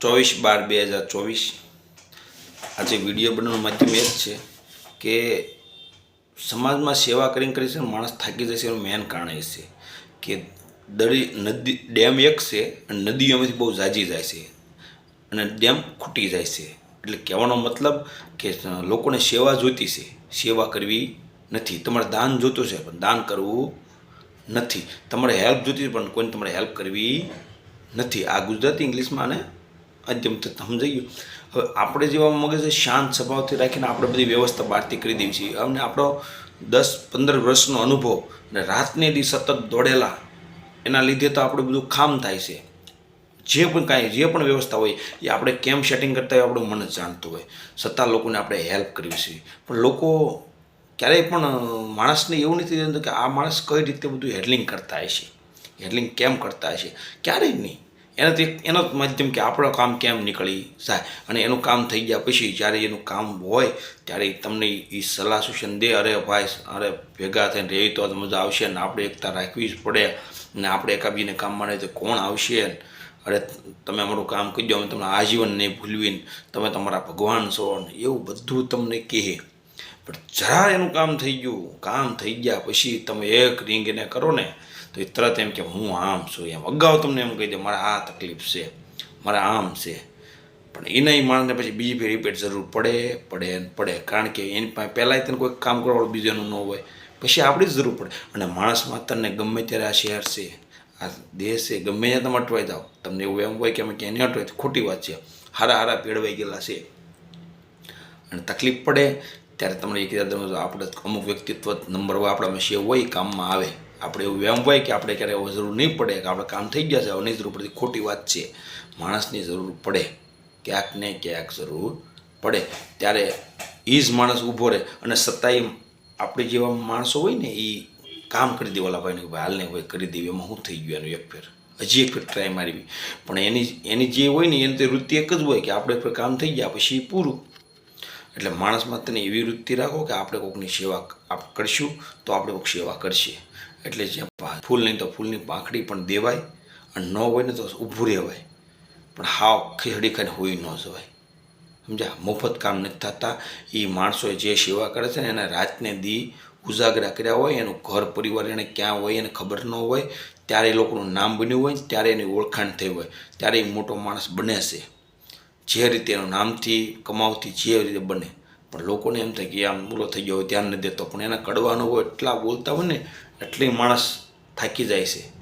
ચોવીસ બાર બે હજાર ચોવીસ. આજે વીડિયો બનાવવાનું માધ્યમ એ જ છે કે સમાજમાં સેવા કરીને કરી છે માણસ થાકી જશે એનું મેન કારણ એ છે કે દરી નદી, ડેમ એક છે અને નદીઓ એમાંથી બહુ જાજી જાય છે અને ડેમ ખૂટી જાય છે. એટલે કહેવાનો મતલબ કે લોકોને સેવા જોઈતી છે. સેવા કરવી નથી. તમારે દાન જોતું છે પણ દાન કરવું નથી. તમારે હેલ્પ જોતી પણ કોઈને તમારે હેલ્પ કરવી નથી. આ ગુજરાતી ઇંગ્લિશમાં આને માધ્યમ સમજાઈ ગયું? હવે આપણે જેવા મગજ શાંત સ્વભાવથી રાખીને આપણે બધી વ્યવસ્થા બહારથી કરી દેવી છીએ. અમને આપણો દસ પંદર વર્ષનો અનુભવ અને રાતને દી સતત દોડેલા, એના લીધે તો આપણું બધું ખામ થાય છે. જે પણ કાંઈ, જે પણ વ્યવસ્થા હોય, એ આપણે કેમ સેટિંગ કરતા હોય આપણું મન જ જાણતું હોય. સત્તા લોકોને આપણે હેલ્પ કરવી છે પણ લોકો ક્યારેય પણ માણસને એવું નથી જાણતું કે આ માણસ કઈ રીતે બધું હેન્ડલિંગ કરતા હશે? હેન્ડલિંગ કેમ કરતા હશે? ક્યારેય નહીં. એનાથી એનો માધ્યમ કે આપણું કામ કેમ નીકળી જાય? અને એનું કામ થઈ ગયા પછી જ્યારે એનું કામ હોય ત્યારે તમને એ સલાહ સૂચન દે, અરે ભાઈ, અરે ભેગા થઈને રહી તો મજા આવશે ને આપણે એકતા રાખવી જ પડે ને આપણે એકાબીને કામ માટે તો કોણ આવશે? અરે તમે અમારું કામ કરી દો, અમે તમને આજીવન નહીં ભૂલવીને તમે તમારા ભગવાન છો ને એવું બધું તમને કહે. પણ જરા એનું કામ થઈ ગયું, કામ થઈ ગયા પછી તમે એક રિંગ એને કરો ને તો એ તરત એમ કે હું આમ છું, એમ. અગાઉ તમને એમ કહી દે, મારે આ તકલીફ છે, મારે આમ છે. પણ એ નહીં માણસને પછી બીજી ફેર રિપીટ જરૂર પડે પડે ને પડે. કારણ કે એની પાસે પહેલાંય તને કોઈ કામ કરવાવાળું બીજાનું ન હોય. પછી આપણી જ જરૂર પડે. અને માણસમાં તને ગમે ત્યારે આ શહેર છે, આ દેશ છે, ગમે ત્યાં તમે અટવાઈ જાઓ. તમને એવું એમ હોય કે અમે ક્યાંય નહીં અટવાય ખોટી વાત છે. હારા હારા પેળવાઈ ગયેલા છે. અને તકલીફ પડે, ત્યારે તમને એક આપણે અમુક વ્યક્તિત્વ નંબર હોય આપણામાં સેવ હોય કામમાં આવે. આપણે એવું એમ હોય કે આપણે ક્યારે હવે જરૂર નહીં પડે કે આપણે કામ થઈ ગયા છે હવે નહીં જરૂર પડતી ખોટી વાત છે. માણસની જરૂર પડે, ક્યાંક ને ક્યાંક જરૂર પડે. ત્યારે એ જ માણસ ઊભો રહે અને સત્તાએ આપણે જેવા માણસો હોય ને એ કામ કરી દેવાલા ભાઈને ભાઈ હાલને ભાઈ કરી દેવી, એમાં શું થઈ ગયું એનું એક ફેર? હજી એક ફેર ટ્રાય મારવી. પણ એની એની જે હોય ને, એની વૃત્તિ એક જ હોય કે આપણે ફેર કામ થઈ ગયા પછી પૂરું. એટલે માણસમાં તને એવી વૃત્તિ રાખો કે આપણે કોઈકની સેવા કરશું તો આપણે કોઈક સેવા કરશે. એટલે જ્યાં ફૂલ નહીં તો ફૂલની પાંખડી પણ દેવાય અને ન હોય ને તો ઊભું રહેવાય. પણ હાવ ખીચડી ખાઈને હોઈ ન જવાય. સમજ્યા? મફત કામ નથી થતા. એ માણસોએ જે સેવા કરે છે ને એને રાતને દી ઉજાગરા કર્યા હોય, એનું ઘર પરિવાર એને ક્યાં હોય એને ખબર ન હોય, ત્યારે એ લોકોનું નામ બન્યું હોય ત્યારે એની ઓળખાણ થઈ હોય. ત્યારે એ મોટો માણસ બને છે. જે રીતે એનું નામથી, કમાવથી જે રીતે બને. પણ લોકોને એમ થાય કે આમ મૂલો થઈ ગયો હોય, ધ્યાન નથી દેતો. પણ એના કડવાનો હોય, એટલા બોલતા હોય ને, એટલે માણસ થાકી જાય છે.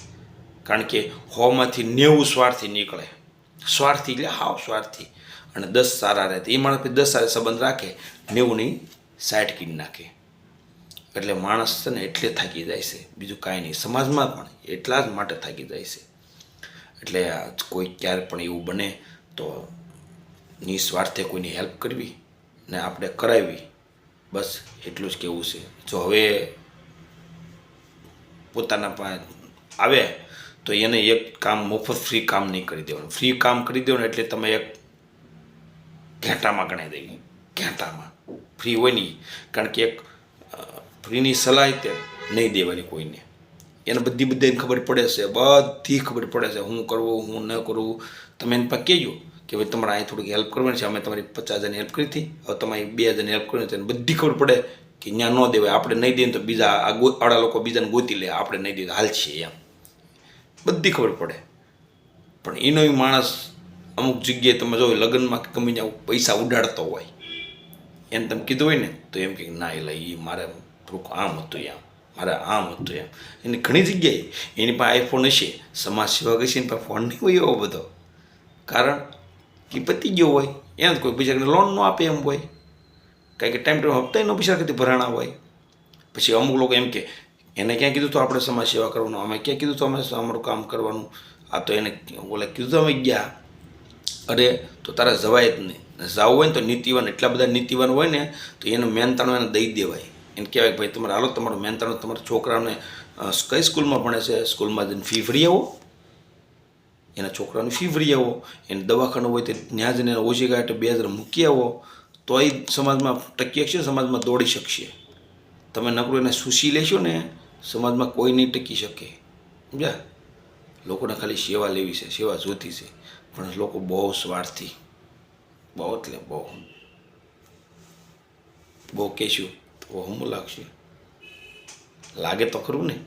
કારણ કે હોમાંથી નેવું સ્વાર્થી નીકળે. સ્વાર્થી એટલે હાવ સ્વાર્થી. અને દસ સારા રહે. એ માણસ દસ સારા સંબંધ રાખે, નેવુંની સાઈડ કીડ નાખે. એટલે માણસ છે ને એટલે થાકી જાય છે. બીજું કાંઈ નહીં. સમાજમાં પણ એટલા જ માટે થાકી જાય છે. એટલે કોઈ ક્યારે પણ એવું બને તો નિસ્વાર્થે કોઈની હેલ્પ કરવી. ને આપણે કરાવી. બસ એટલું જ કહેવું છે. જો હવે પોતાના પાસે આવે, તો એને એક કામ મફત ફ્રી કામ નહીં કરી દેવાનું. ફ્રી કામ કરી દેવાનું એટલે તમે એક ઘેટામાં ગણાઈ દેવી ઘેટામાં. ફ્રી હોય નહીં. કારણ કે એક ફ્રીની સલાહ તે નહીં દેવાની કોઈને. એને બધી બધાને ખબર પડે છે. બધી ખબર પડે છે. હું કરવું, હું ન કરવું. તમે એને પાસે કહેજો. કે ભાઈ તમારે અહીં થોડીક હેલ્પ કરવાની છે, અમે તમારી પચાસ હજારની હેલ્પ કરી હતી. હવે તમારી બે હજારની હેલ્પ કરવાની છે બધી ખબર પડે કે ત્યાં ન દેવાય. આપણે નહીં દઈએ તો બીજા આ આડા લોકો બીજાને ગોતી લે. આપણે નહીં દઈએ હાલ છે એમ. બધી ખબર પડે. પણ એનો માણસ અમુક જગ્યાએ તમે જો લગ્નમાં ગમે ત્યાં પૈસા ઉડાડતો હોય. એને તમે કીધું હોય ને, તો એમ કે ના એટલે એ મારે થોડુંક આમ હતું એમ. મારે આમ હતું એમ. એની ઘણી જગ્યાએ એની પાસે આઈફોન હશે. સમાજ સેવા હશે, એની પાસે ફોન નહીં હોય એવો બધો. કારણ કે પતી ગયો હોય. જ કોઈ બીજાને લોન ન આપે એમ હોય. કારણ કે ટાઈમ ટાઈમ હપ્તા ન પૈસા કદી ભરાણા હોય. પછી અમુક લોકો એમ કે, એને ક્યાં કીધું તો આપણે સમાજ સેવા કરવાનું? અમે ક્યાં કીધું તો અમે અમારું કામ કરવાનું? આ તો એને ઓલે કીધું અમે ગયા. અરે, તો તારા જવાય જ નહીં જવું હોય ને તો નીતિવાન, એટલા બધા નીતિવાન હોય ને, તો એનું મહેનતાણું એને દઈ દેવાય. એને કહેવાય કે, ભાઈ, તમારે, હાલો, તમારું મહેનતાણું તમારા છોકરાને કઈ સ્કૂલમાં ભણે છે? સ્કૂલમાં જઈને ફી ભરી આવો. એના છોકરાનું ફી ભરી આવો? એને દવાખાનું હોય તે ત્યાં એને ઓછી ગાંઠે બે હજાર મૂકી આવો તો એ સમાજમાં ટકી શકશે સમાજમાં દોડી શકશે. તમે નકરું એને સૂસી લેશો ને, સમાજમાં કોઈ નહીં ટકી શકે. સમજ્યા? લોકોને ખાલી સેવા લેવી છે, સેવા જોતી છે. પણ લોકો બહુ સ્વાર્થી. બહુ એટલે બહુ. બહુ કહેશું તો હમ લાગશે. લાગે તો ખરું ને?